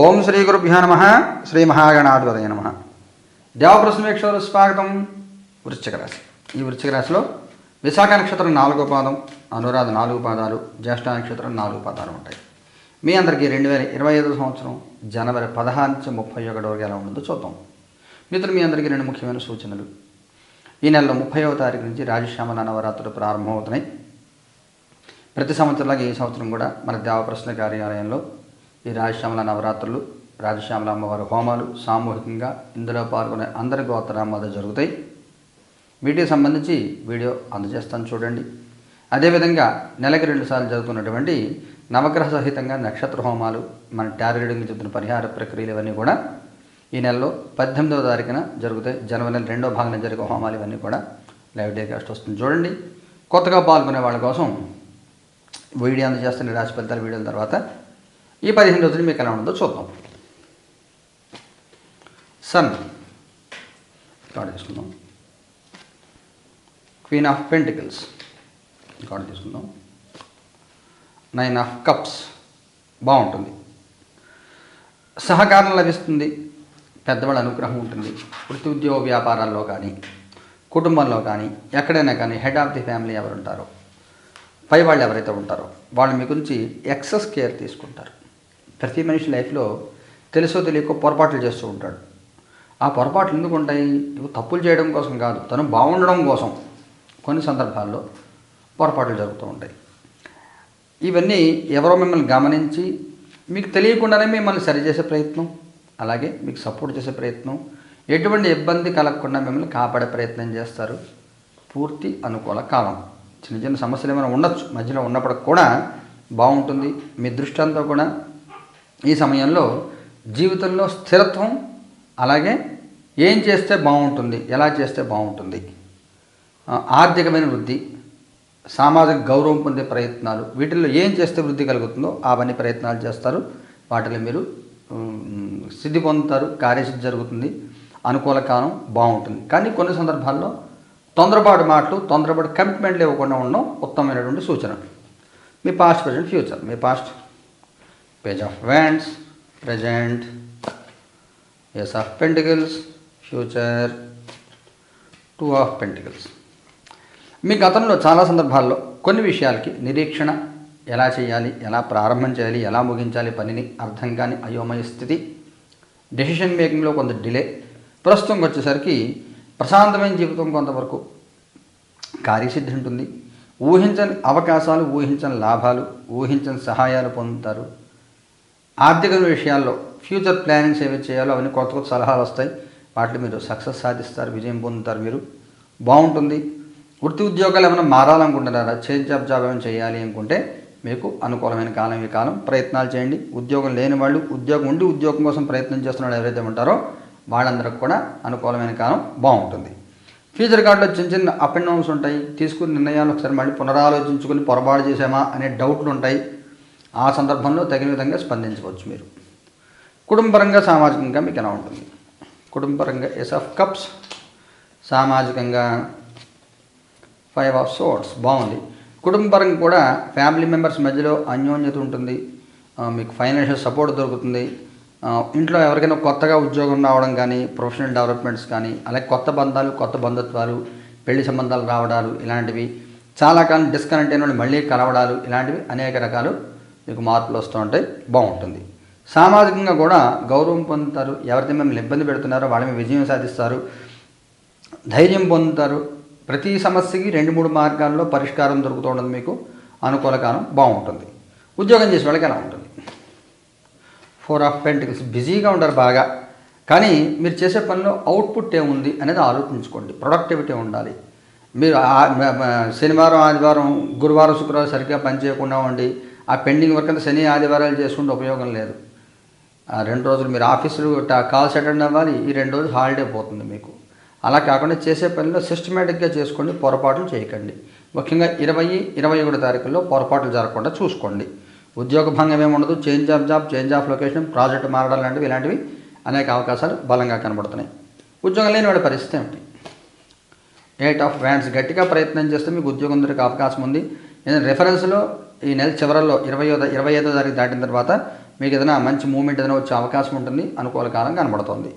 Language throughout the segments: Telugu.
ఓం శ్రీ గురుభ్యో నమ శ్రీ మహాగణాధిపతయ నమ. దేవప్రశ్నవేక్షలు స్వాగతం. వృశ్చిక రాశి. ఈ వృశ్చిక రాశిలో విశాఖ నక్షత్రం నాలుగో పాదం అనురాధ నాలుగు పాదాలు జ్యేష్ఠ నక్షత్రం నాలుగు పాదాలు ఉంటాయి. మీ అందరికీ రెండు వేల ఇరవై ఐదు సంవత్సరం జనవరి పదహారు నుంచి ముప్పై ఒకటి వరకు ఎలా ఉంటుందో చూద్దాం. మిత్రులు మీ అందరికీ రెండు ముఖ్యమైన సూచనలు. ఈ నెలలో ముప్పైవ తారీఖు నుంచి రాజశ్యామల నవరాత్రులు ప్రారంభమవుతున్నాయి. ప్రతి సంవత్సరంలాగా ఈ సంవత్సరం కూడా మన దేవప్రశ్న కార్యాలయంలో ఈ రాజశ్యామల నవరాత్రులు రాజశ్యామల అమ్మవారి హోమాలు సామూహికంగా ఇందులో పాల్గొనే అందరి గోత్రామాలు జరుగుతాయి. వీటికి సంబంధించి వీడియో అందజేస్తాను చూడండి. అదేవిధంగా నెలకి రెండుసార్లు జరుగుతున్నటువంటి నవగ్రహ సహితంగా నక్షత్ర హోమాలు మన టారో రీడింగ్ పరిహార ప్రక్రియలు ఇవన్నీ కూడా ఈ నెలలో పద్దెనిమిదవ తారీఖున జరుగుతాయి. జనవరి నెల రెండో భాగంలో జరిగే హోమాలు ఇవన్నీ కూడా లైవ్ టెలికాస్ట్ వస్తుంది చూడండి. కొత్తగా పాల్గొనే వాళ్ళ కోసం వీడియో అందజేస్తున్న రాశి ఫలితాల వీడియోల తర్వాత ఈ పదిహేను రోజులు మీకు ఎలా ఉందో చూద్దాం. సన్. కార్డు తీసుకుందాం క్వీన్ ఆఫ్ పెంటికల్స్. కార్డు తీసుకుందాం నైన్ ఆఫ్ కప్స్. బాగుంటుంది. సహకారం లభిస్తుంది. పెద్దవాళ్ళ అనుగ్రహం ఉంటుంది. వృత్తి ఉద్యోగ వ్యాపారాల్లో కానీ కుటుంబంలో కానీ ఎక్కడైనా కానీ హెడ్ ఆఫ్ ది ఫ్యామిలీ ఎవరు ఉంటారో పై వాళ్ళు ఎవరైతే ఉంటారో వాళ్ళు మీ గురించి ఎక్సెస్ కేర్ తీసుకుంటారు. ప్రతి మనిషి లైఫ్లో తెలుసో తెలియకో పొరపాట్లు చేస్తూ ఉంటాడు. ఆ పొరపాట్లు ఎందుకు ఉంటాయి? ఇవి తప్పులు చేయడం కోసం కాదు తను బాగుండడం కోసం. కొన్ని సందర్భాల్లో పొరపాట్లు జరుగుతూ ఉంటాయి. ఇవన్నీ ఎవరో మిమ్మల్ని గమనించి మీకు తెలియకుండానే మిమ్మల్ని సరిచేసే ప్రయత్నం అలాగే మీకు సపోర్ట్ చేసే ప్రయత్నం ఎటువంటి ఇబ్బంది కలగకుండా మిమ్మల్ని కాపాడే ప్రయత్నం చేస్తారు. పూర్తి అనుకూల కాలం. చిన్న చిన్న సమస్యలు ఏమైనా ఉండొచ్చు. మధ్యలో ఉన్నప్పటికి కూడా బాగుంటుంది. మీ దృష్టి అంతా కూడా ఈ సమయంలో జీవితంలో స్థిరత్వం అలాగే ఏం చేస్తే బాగుంటుంది ఎలా చేస్తే బాగుంటుంది ఆర్థికమైన వృద్ధి సామాజిక గౌరవం పొందే ప్రయత్నాలు వీటిల్లో ఏం చేస్తే వృద్ధి కలుగుతుందో అవన్నీ ప్రయత్నాలు చేస్తారు. వాటిలో మీరు సిద్ధి పొందుతారు కార్యసిద్ధి జరుగుతుంది అనుకూల కాలం బాగుంటుంది. కానీ కొన్ని సందర్భాల్లో తొందరపాటు మాటలు తొందరపాటు కమిట్మెంట్లు ఇవ్వకుండా ఉండడం ఉత్తమమైనటువంటి సూచన. మీ past present future me past page of wands present ace of pentacles future two of pentacles మీ గతంలో చాలా సందర్భాల్లో కొన్ని విషయాలకి నిరీక్షణ ఎలా చేయాలి ఎలా ప్రారంభం చేయాలి ఎలా ముగించాలి పనిని అర్థం కాని అయోమయ స్థితి డెసిషన్ మేకింగ్లో కొంత డిలే ప్రస్తుతం వచ్చేసరికి ప్రశాంతమైన జీవితం కొంతవరకు కార్యసిద్ధి ఉంటుంది. ఊహించని అవకాశాలు ఊహించని లాభాలు ఊహించని సహాయాలు పొందుతారు. ఆర్థిక విషయాల్లో ఫ్యూచర్ ప్లానింగ్స్ ఏవి చేయాలో అవన్నీ కొత్త కొత్త సలహాలు వస్తాయి. వాటిలో మీరు సక్సెస్ సాధిస్తారు విజయం పొందుతారు మీరు. బాగుంటుంది. వృత్తి ఉద్యోగాలు ఏమైనా మారాలనుకుంటున్నారా? చేంజ్ ఆఫ్ జాబ్ ఏమైనా చేయాలి అనుకుంటే మీకు అనుకూలమైన కాలం ఈ కాలం ప్రయత్నాలు చేయండి. ఉద్యోగం లేని వాళ్ళు ఉద్యోగం ఉండి ఉద్యోగం కోసం ప్రయత్నం చేస్తున్న వాళ్ళు ఎవరైతే ఉంటారో వాళ్ళందరికి కూడా అనుకూలమైన కాలం బాగుంటుంది. ఫ్యూచర్ కార్డులో చిన్న చిన్న అప్ అండ్ డౌన్స్ ఉంటాయి. తీసుకున్న నిర్ణయాలు ఒకసారి మళ్ళీ పునరాలోచించుకుని పొరపాటు చేసామా అనే డౌట్లు ఉంటాయి. ఆ సందర్భంలో తగిన విధంగా స్పందించవచ్చు మీరు. కుటుంబపరంగా సామాజికంగా మీకు ఎలా ఉంటుంది? కుటుంబపరంగా ఎస్ ఆఫ్ కప్స్ సామాజికంగా ఫైవ్ ఆఫ్ సోర్ట్స్ బాగుంది. కుటుంబపరంగా కూడా ఫ్యామిలీ మెంబర్స్ మధ్యలో అన్యోన్యత ఉంటుంది. మీకు ఫైనాన్షియల్ సపోర్ట్ దొరుకుతుంది. ఇంట్లో ఎవరికైనా కొత్తగా ఉద్యోగం రావడం కానీ ప్రొఫెషనల్ డెవలప్మెంట్స్ కానీ అలాగే కొత్త బంధాలు కొత్త బంధుత్వాలు పెళ్ళి సంబంధాలు రావడాలు ఇలాంటివి చాలా కాలం డిస్కనెక్ట్ అయిన వాళ్ళు మళ్ళీ కలవడాలు ఇలాంటివి అనేక రకాలు మీకు మార్పులు వస్తూ ఉంటాయి బాగుంటుంది. సామాజికంగా కూడా గౌరవం పొందుతారు. ఎవరితో మిమ్మల్ని ఇబ్బంది పెడుతున్నారో వాళ్ళ మీద విజయం సాధిస్తారు. ధైర్యం పొందుతారు. ప్రతి సమస్యకి రెండు మూడు మార్గాల్లో పరిష్కారం దొరుకుతూ ఉండదు మీకు. అనుకూల కాలం బాగుంటుంది. ఉద్యోగం చేసే వాళ్ళకి ఎలా ఉంటుంది? ఫోర్ ఆఫ్ పెంటికల్స్ బిజీగా ఉంటారు బాగా. కానీ మీరు చేసే పనిలో అవుట్పుట్ ఏముంది అనేది ఆలోచించుకోండి. ప్రొడక్టివిటీ ఉండాలి. మీరు శనివారం ఆదివారం గురువారం శుక్రవారం సరిగ్గా పని చేయకుండా ఉండి ఆ పెండింగ్ వర్క్ అంతా శని ఆదివారాలు చేసుకుంటే ఉపయోగం లేదు. ఆ రెండు రోజులు మీరు ఆఫీసులు కాల్స్ అటెండ్ అవ్వాలి ఈ రెండు రోజులు హాలిడే పోతుంది మీకు. అలా కాకుండా చేసే పనిలో సిస్టమేటిక్గా చేసుకోండి పొరపాట్లు చేయకండి. ముఖ్యంగా ఇరవై ఇరవై ఒకటి తారీఖుల్లో పొరపాట్లు జరగకుండా చూసుకోండి. ఉద్యోగ భంగం ఏముండదు change of job change of location project మారడం లాంటివి ఇలాంటివి అనేక అవకాశాలు బలంగా కనబడుతున్నాయి. ఉద్యోగం లేని వాడి పరిస్థితి ఏమిటి? ఎయిట్ ఆఫ్ వ్యాండ్స్ గట్టిగా ప్రయత్నం చేస్తే మీకు ఉద్యోగం దొరికే అవకాశం ఉంది. నేను రెఫరెన్స్లో ఈ నెల చివరల్లో ఇరవై ఇరవై ఐదో తారీఖు దాటిన తర్వాత మీకు ఏదైనా మంచి మూమెంట్ ఏదైనా వచ్చే అవకాశం ఉంటుంది అనుకూల కాలం కనబడుతుంది.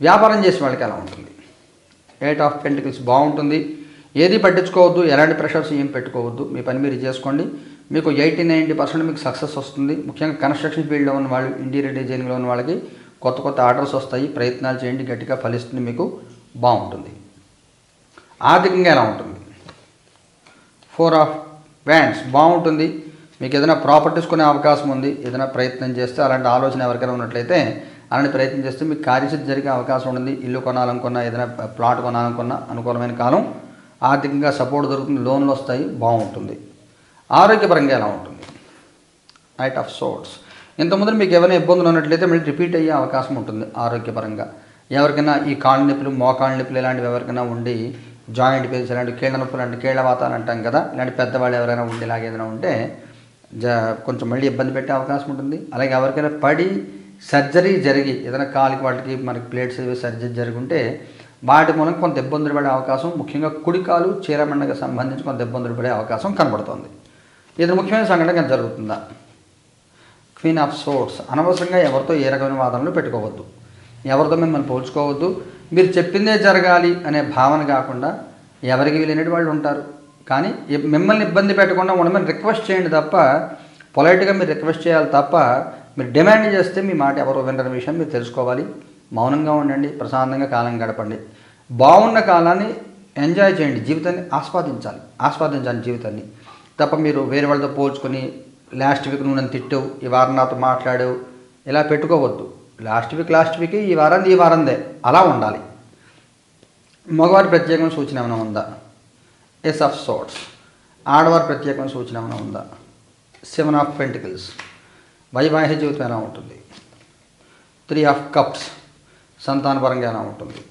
వ్యాపారం చేసే వాళ్ళకి ఎలా ఉంటుంది? ఎయిట్ ఆఫ్ పెంటికల్స్ బాగుంటుంది. ఏది పట్టించుకోవద్దు ఎలాంటి ప్రెషర్స్ ఏం పెట్టుకోవద్దు మీ పని మీరు చేసుకోండి. మీకు ఎయిటీ నైంటీ పర్సెంట్ మీకు సక్సెస్ వస్తుంది. ముఖ్యంగా కన్స్ట్రక్షన్ ఫీల్డ్లో ఉన్న వాళ్ళు ఇంటీరియర్ డిజైనింగ్లో ఉన్న వాళ్ళకి కొత్త కొత్త ఆర్డర్స్ వస్తాయి. ప్రయత్నాలు చేయండి గట్టిగా ఫలిస్తుంది మీకు బాగుంటుంది. ఆర్థికంగా ఎలా ఉంటుంది? ఫోర్ ఆఫ్ వ్యాండ్స్ బాగుంటుంది. మీకు ఏదైనా ప్రాపర్టీస్ కొనే అవకాశం ఉంది ఏదైనా ప్రయత్నం చేస్తే అలాంటి ఆలోచన ఎవరికైనా ఉన్నట్లయితే అలాంటి ప్రయత్నం చేస్తే మీకు కార్యసిద్ధి జరిగే అవకాశం ఉంటుంది. ఇల్లు కొనాలనుకున్నా ఏదైనా ప్లాట్ కొనాలనుకున్నా అనుకూలమైన కాలం ఆర్థికంగా సపోర్ట్ దొరుకుతుంది లోన్లు వస్తాయి బాగుంటుంది. ఆరోగ్యపరంగా ఎలా ఉంటుంది? నైట్ ఆఫ్ సోర్ట్స్ ఇంతకుముందు మీకు ఏమైనా ఇబ్బందులు ఉన్నట్లయితే మళ్ళీ రిపీట్ అయ్యే అవకాశం ఉంటుంది ఆరోగ్యపరంగా. ఎవరికైనా ఈ కాళ్ళ నొప్పులు మోకాళ్ళ నొప్పులు ఇలాంటివి ఎవరికైనా ఉండి జాయింట్ పెయిన్స్ ఇలాంటి కీళ్ళ నొప్పులు అంటే కీళ్ళ వాతావరణం అంటాం కదా ఇలాంటి పెద్దవాళ్ళు ఎవరైనా ఉండి ఇలాగ ఏదైనా ఉంటే జ కొంచెం మళ్ళీ ఇబ్బంది పెట్టే అవకాశం ఉంటుంది. అలాగే ఎవరికైనా పడి సర్జరీ జరిగి ఏదైనా కాలికి వాటికి మనకి ప్లేట్స్ సర్జరీ జరిగి ఉంటే వాటి మూలం కొంత ఇబ్బందులు పడే అవకాశం ముఖ్యంగా కుడికాలు చీలమండకు సంబంధించి కొంత ఇబ్బందులు పడే అవకాశం కనబడుతుంది. ఇది ముఖ్యమైన సంఘటన జరుగుతుందా? క్వీన్ ఆఫ్ సోర్స్ అనవసరంగా ఎవరితో ఏ రకమైన వాదనలు పెట్టుకోవద్దు. ఎవరితో మిమ్మల్ని పోల్చుకోవద్దు. మీరు చెప్పిందే జరగాలి అనే భావన కాకుండా ఎవరికి వీలైనటువంటి వాళ్ళు ఉంటారు. కానీ మిమ్మల్ని ఇబ్బంది పెట్టకుండా ఉండమని రిక్వెస్ట్ చేయండి తప్ప పొలైట్గా మీరు రిక్వెస్ట్ చేయాలి తప్ప మీరు డిమాండ్ చేస్తే మీ మాట ఎవరు వినరని విషయం మీరు తెలుసుకోవాలి. మౌనంగా ఉండండి ప్రశాంతంగా కాలం గడపండి. బాగున్న కాలాన్ని ఎంజాయ్ చేయండి జీవితాన్ని ఆస్వాదించాలి ఆస్వాదించాలి జీవితాన్ని. తప్ప మీరు వేరే వాళ్ళతో పోల్చుకొని లాస్ట్ వీక్ నువ్వు నన్ను తిట్టావు ఈ వారం నాతో మాట్లాడావు ఇలా పెట్టుకోవద్దు. లాస్ట్ వీక్ లాస్ట్ వీక్ ఈ వారం ఈ వారందే. అలా ఉండాలి. మగవారి ప్రత్యేకమైన సూచన ఏమైనా ఉందా? ఎస్ ఆఫ్ సోట్స్ ఆడవారి ప్రత్యేకమైన సూచన ఏమైనా ఉందా? సెవెన్ ఆఫ్ పెంటికల్స్ వైవాహిక జీవితం ఎలా ఉంటుంది? త్రీ ఆఫ్ కప్స్ సంతానపరంగా ఎలా ఉంటుంది?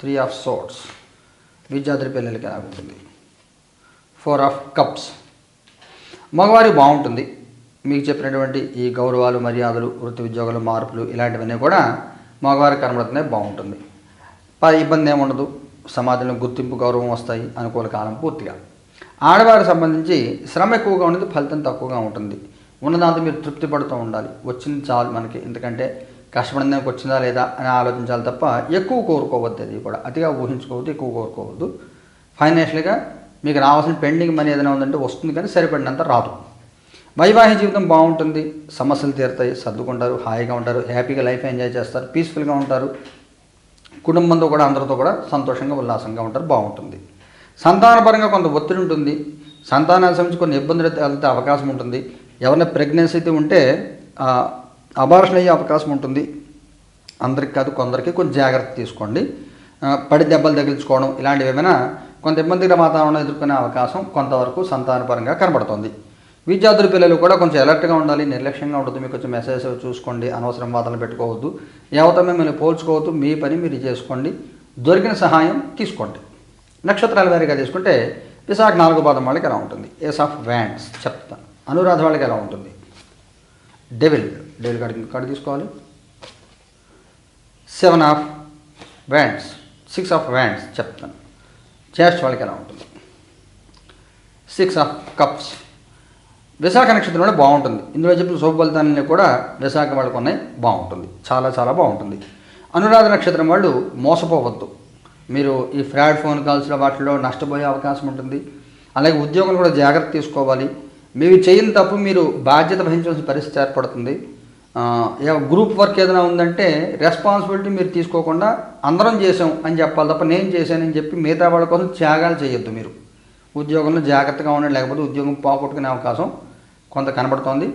త్రీ ఆఫ్ సోట్స్ విద్యార్థి పిల్లలకి ఎలా ఉంటుంది? ఫోర్ ఆఫ్ కప్స్ మగవారి బాగుంటుంది. మీకు చెప్పినటువంటి ఈ గౌరవాలు మర్యాదలు వృత్తి ఉద్యోగాలు మార్పులు ఇలాంటివన్నీ కూడా మగవారికి కనబడుతున్నాయి బాగుంటుంది. ఇబ్బంది ఏముండదు. సమాజంలో గుర్తింపు గౌరవం వస్తాయి అనుకూల కాలం పూర్తిగా. ఆడవారికి సంబంధించి శ్రమ ఎక్కువగా ఉండదు ఫలితం తక్కువగా ఉంటుంది. ఉన్నదాంతో మీరు తృప్తి పడుతూ ఉండాలి. వచ్చింది చాలు మనకి. ఎందుకంటే కష్టపడిందానికి వచ్చిందా లేదా అని ఆలోచించాలి తప్ప ఎక్కువ కోరుకోవద్దు అది కూడా. అతిగా ఊహించుకోవద్దు ఎక్కువ కోరుకోవద్దు. ఫైనాన్షియల్గా మీకు రావాల్సిన పెండింగ్ మనీ ఏదైనా ఉందంటే వస్తుంది కానీ సరిపడినంత రాదు. వైవాహిక జీవితం బాగుంటుంది. సమస్యలు తీరుతాయి. సర్దుకుంటారు. హాయిగా ఉంటారు. హ్యాపీగా లైఫ్ ఎంజాయ్ చేస్తారు. పీస్ఫుల్గా ఉంటారు. కుటుంబంతో కూడా అందరితో కూడా సంతోషంగా ఉల్లాసంగా ఉంటారు. బాగుంటుంది. సంతానపరంగా కొంత ఒత్తిడి ఉంటుంది. సంతానానికి సంబంధించి కొన్ని ఇబ్బందులు వెళ్తే అవకాశం ఉంటుంది. ఎవరైనా ప్రెగ్నెన్సీ అయితే ఉంటే అబార్షన్ అయ్యే అవకాశం ఉంటుంది. అందరికి కాదు కొందరికి కొంచెం జాగ్రత్త తీసుకోండి. పడి దెబ్బలు తగిలించుకోవడం ఇలాంటివి ఏమైనా కొంత ఇబ్బందిగా వాతావరణం ఎదుర్కొనే అవకాశం కొంతవరకు సంతానపరంగా కనబడుతుంది. విద్యార్థుల పిల్లలు కూడా కొంచెం అలర్ట్గా ఉండాలి నిర్లక్ష్యంగా ఉండదు మీకు కొంచెం మెసేజ్ చూసుకోండి అనవసరం వాదనలు పెట్టుకోవద్దు. ఎవరితో మిమ్మల్ని పోల్చుకోవద్దు మీ పని మీరు చేసుకోండి. దొరికిన సహాయం తీసుకోండి. నక్షత్రాల వారిగా తీసుకుంటే విశాఖ నాలుగు పాదం వాళ్ళకి ఎలా ఉంటుంది? ఏస్ ఆఫ్ వ్యాండ్స్ చెప్తాను అనురాధ వాళ్ళకి ఎలా ఉంటుంది? డెవిల్ డెవిల్ కార్డు కార్డు తీసుకోవాలి. Seven of wands six of wands చెప్తాను చేస్ట్ వాళ్ళకి ఎలా ఉంటుంది? సిక్స్ ఆఫ్ కప్స్ విశాఖ నక్షత్రంలో బాగుంటుంది. ఇందులో చెప్పిన శుభ ఫలితాలన్నీ కూడా విశాఖ వాళ్ళకు ఉన్నాయి. బాగుంటుంది. చాలా చాలా బాగుంటుంది. అనురాధ నక్షత్రం వాళ్ళు మోసపోవద్దు. మీరు ఈ ఫ్రాడ్ ఫోన్ కాల్స్లో వాటిలో నష్టపోయే అవకాశం ఉంటుంది. అలాగే ఉద్యోగులు కూడా జాగ్రత్త తీసుకోవాలి. మీరు చేయని తప్పు మీరు బాధ్యత వహించాల్సిన పరిస్థితి ఏర్పడుతుంది. ఏ- గ్రూప్ వర్క్ ఏదైనా ఉందంటే రెస్పాన్సిబిలిటీ మీరు తీసుకోకుండా అందరం చేసాం అని చెప్పాలి తప్ప నేను చేశానని చెప్పి మిగతా వాళ్ళ కోసం త్యాగాలు చేయొద్దు మీరు. ఉద్యోగంలో జాగ్రత్తగా ఉండండి. లేకపోతే ఉద్యోగం పోగొట్టుకునే అవకాశం కొంత కనబడుతోంది.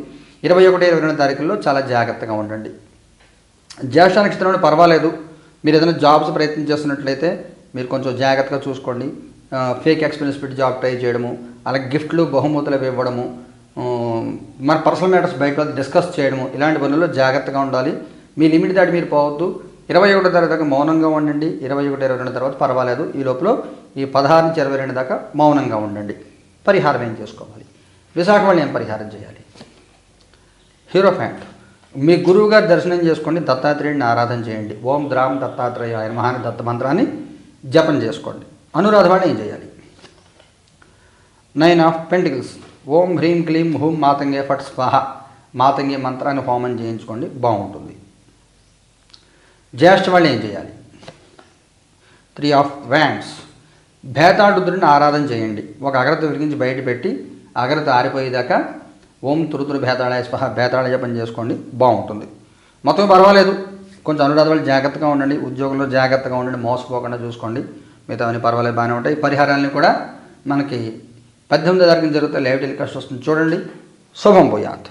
ఇరవై ఒకటి ఇరవై రెండు తారీఖుల్లో చాలా జాగ్రత్తగా ఉండండి. జ్యేష్ఠ నక్షత్రంలో పర్వాలేదు. మీరు ఏదైనా జాబ్స్ ప్రయత్నం చేస్తున్నట్లయితే మీరు కొంచెం జాగ్రత్తగా చూసుకోండి. ఫేక్ ఎక్స్పీరియన్స్ పెట్టి జాబ్ ట్రై చేయడము అలాగే గిఫ్ట్లు బహుమతులు అవి ఇవ్వడము మన పర్సనల్ మ్యాటర్స్ బయట డిస్కస్ చేయడము ఇలాంటి పనుల్లో జాగ్రత్తగా ఉండాలి. మీ లిమిట్ దాటి మీరు పోవద్దు. ఇరవై ఒకటో తారీఖు దాకా మౌనంగా ఉండండి. ఇరవై ఒకటి ఇరవై రెండు తర్వాత పర్వాలేదు. ఈ లోపల ఈ పదహారు నుంచి ఇరవై రెండు దాకా మౌనంగా ఉండండి. పరిహారం ఏం చేసుకోవాలి? విశాఖ వాళ్ళు ఏం పరిహారం చేయాలి. హీరో ఫ్యాంట్ మీ గురువు గారి దర్శనం చేసుకోండి దత్తాత్రేయుడిని ఆరాధన చేయండి. ఓం ద్రామ్ దత్తాత్రేయ ఆయన మహాని దత్త మంత్రాన్ని జపం చేసుకోండి. అనురాధ ఏం చేయాలి? నైన్ ఆఫ్ పెంటికల్స్ ఓం హ్రీం క్లీం హూం మాతంగే ఫట్ స్వాహ. మాతంగే మంత్రాన్ని హోమం చేయించుకోండి బాగుంటుంది. జ్యేష్ఠ వాళ్ళు ఏం చేయాలి? త్రీ ఆఫ్ వ్యాండ్స్ భేతాడుద్రుని ఆరాధన చేయండి. ఒక అగ్రత విరిగించి బయట పెట్టి అగ్రత ఆరిపోయేదాకా ఓం తురుతురు భేతాళాయ స్వహ భేతాళ జపం చేసుకోండి బాగుంటుంది. మొత్తం పర్వాలేదు. కొంచెం అనురాధ జాగ్రత్తగా ఉండండి ఉద్యోగంలో జాగ్రత్తగా ఉండండి మోసపోకుండా చూసుకోండి. మిగతావన్నీ పర్వాలేదు బాగానే ఉంటాయి. పరిహారాన్ని కూడా మనకి పద్దెనిమిదో తారీఖున జరుగుతాయి లైవ్ టెలికాస్ట్ వస్తుంది. చూడండి. శుభం పోయాత్